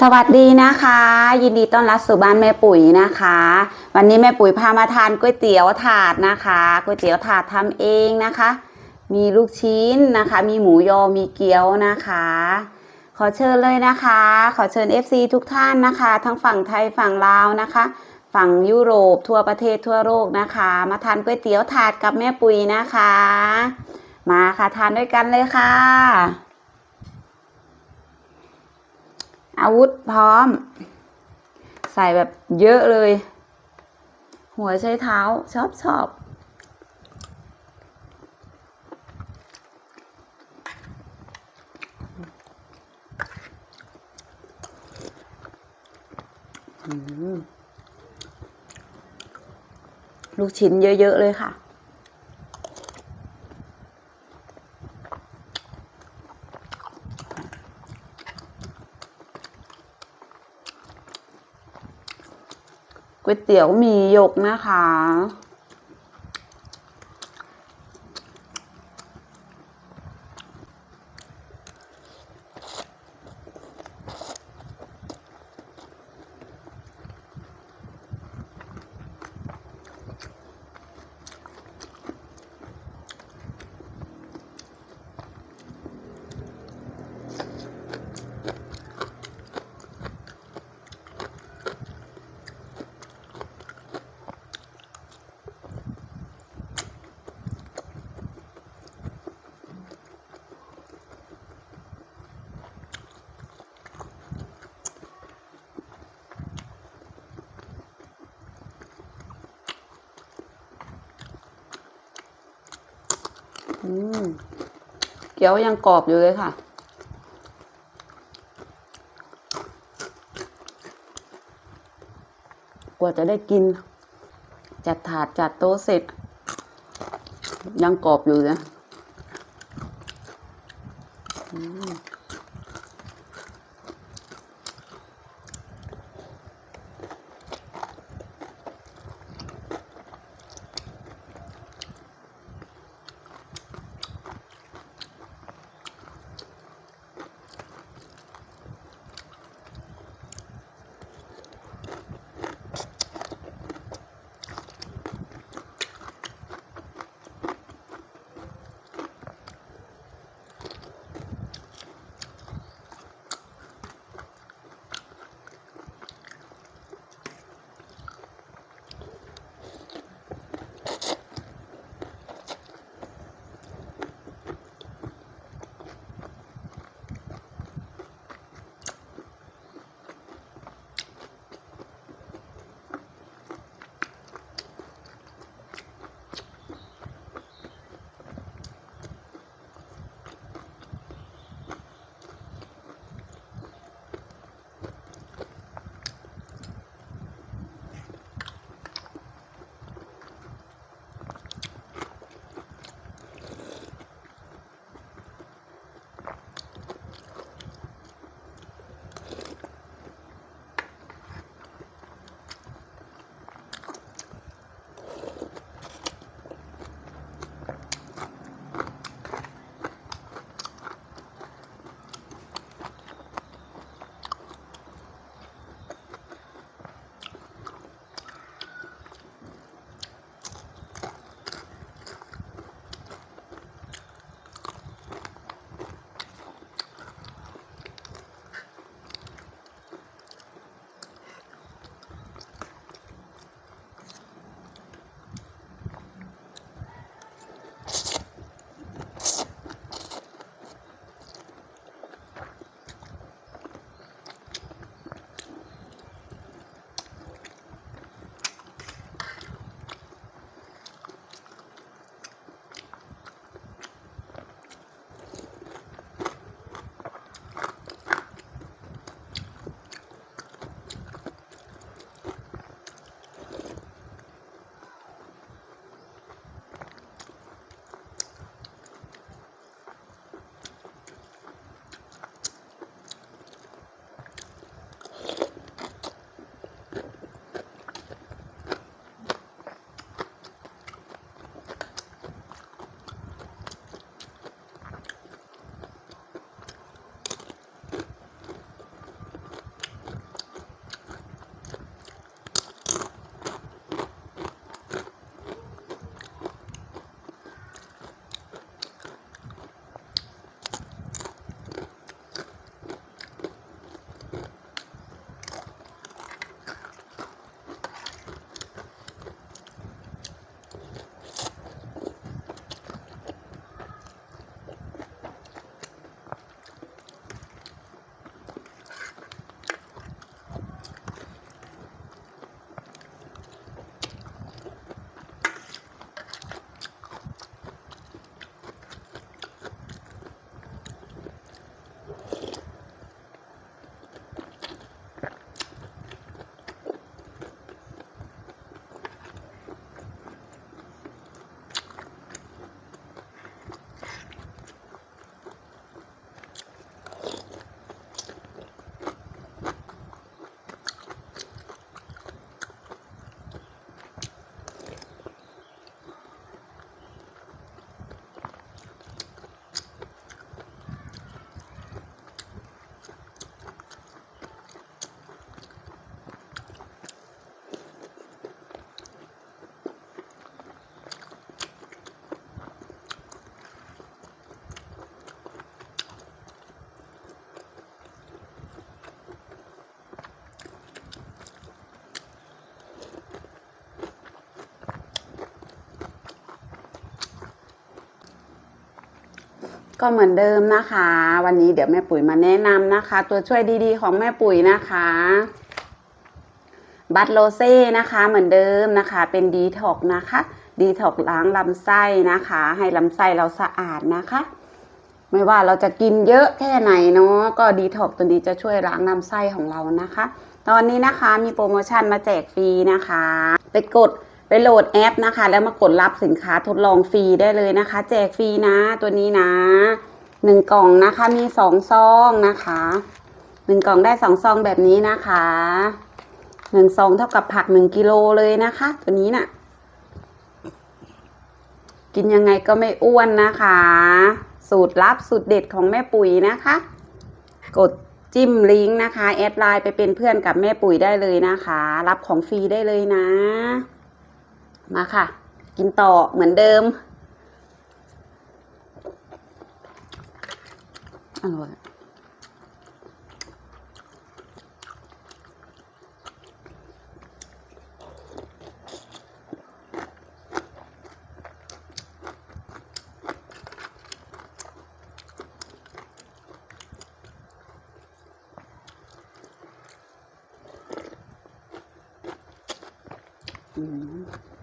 สวัสดีนะคะ ยินดีต้อนรับสู่บ้านแม่ปุ๋ยนะคะ วันนี้แม่ปุ๋ยพามาทานก๋วยเตี๋ยวถาดนะคะก๋วยเตี๋ยวถาดทำเองนะคะ มีลูกชิ้นนะคะ มีหมูยอมีเกี๊ยวนะคะ ขอเชิญเลยนะคะ ขอเชิญ FC ทุกท่านนะคะ ทั้งฝั่งไทยฝั่งลาวนะคะ ฝั่งยุโรปทั่วประเทศทั่วโลกนะคะ มาทานก๋วยเตี๋ยวถาดกับแม่ปุ๋ยนะคะ มาค่ะทานด้วยกันเลยค่ะ อาวุธพร้อม ใส่แบบเยอะเลย หัวใช้เท้าชอบชอบลูกชิ้นเยอะ ๆ เลยค่ะ ก๋วยเตี๋ยวหมีหยกนะคะ เกี๊ยวยังกรอบอยู่เลยค่ะ กว่าจะได้กิน จัดถาดจัดโต๊ะเสร็จ ยังกรอบอยู่นะ ก็เหมือนเดิมนะคะ วันนี้เดี๋ยวแม่ปุ๋ยมาแนะนำนะคะ ตัวช่วยดีๆ ของแม่ปุ๋ยนะคะ บัตโลเซ่นะคะเหมือนเดิมนะคะ เป็นดีท็อกนะคะดีท็อกล้างลำไส้นะคะ ให้ลำไส้เราสะอาดนะคะไม่ว่าเราจะกินเยอะแค่ไหนเนาะก็ดีท็อกตัวนี้จะช่วยล้างลำไส้ของเรานะคะ ตอนนี้นะคะมีโปรโมชั่นมาแจกฟรีนะคะ ไปกด โหลดแอปนะคะ แล้วมากดรับสินค้าทดลองฟรีได้เลยนะคะ แจกฟรีนะตัวนี้นะหนึ่งกล่องนะคะมีสองซองนะคะหนึ่งกล่องได้สองซองแบบนี้นะคะหนึ่งซองเท่ากับผักหนึ่งกิโลเลยนะคะ ตัวนี้น่ะ กินยังไงก็ไม่อ้วนนะคะ สูตรลับสูตรเด็ดของแม่ปุ๋ยนะคะ กดจิ้มลิงก์นะคะ แอดไลน์ไปเป็นเพื่อนกับแม่ปุ๋ยได้เลยนะคะ รับของฟรีได้เลยนะ มาค่ะ กินต่อเหมือนเดิมอร่อยอืม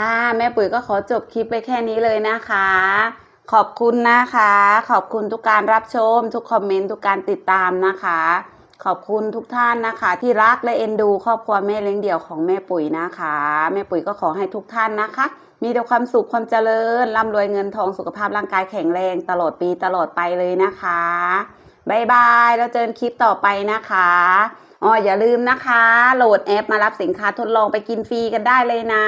ค่ะ แม่ปุ๋ยก็ขอจบคลิปไปแค่นี้เลยนะคะ ขอบคุณนะคะ ขอบคุณทุกการรับชม ทุกคอมเมนต์ทุกการติดตามนะคะ ขอบคุณทุกท่านนะคะ ที่รักและเอ็นดู ครอบครัวแม่เลี้ยงเดี่ยวของแม่ปุ๋ยนะคะ แม่ปุ๋ยก็ขอให้ทุกท่านนะคะ มีแต่ความสุขความเจริญร่ำรวยเงินทองสุขภาพร่างกายแข็งแรงตลอดปีตลอดไปเลยนะคะบายบายแล้วเจอกันคลิปต่อไปนะคะอ๋ออย่าลืมนะคะ โหลดแอปมารับสินค้าทดลองไปกินฟรีกันได้เลยนะ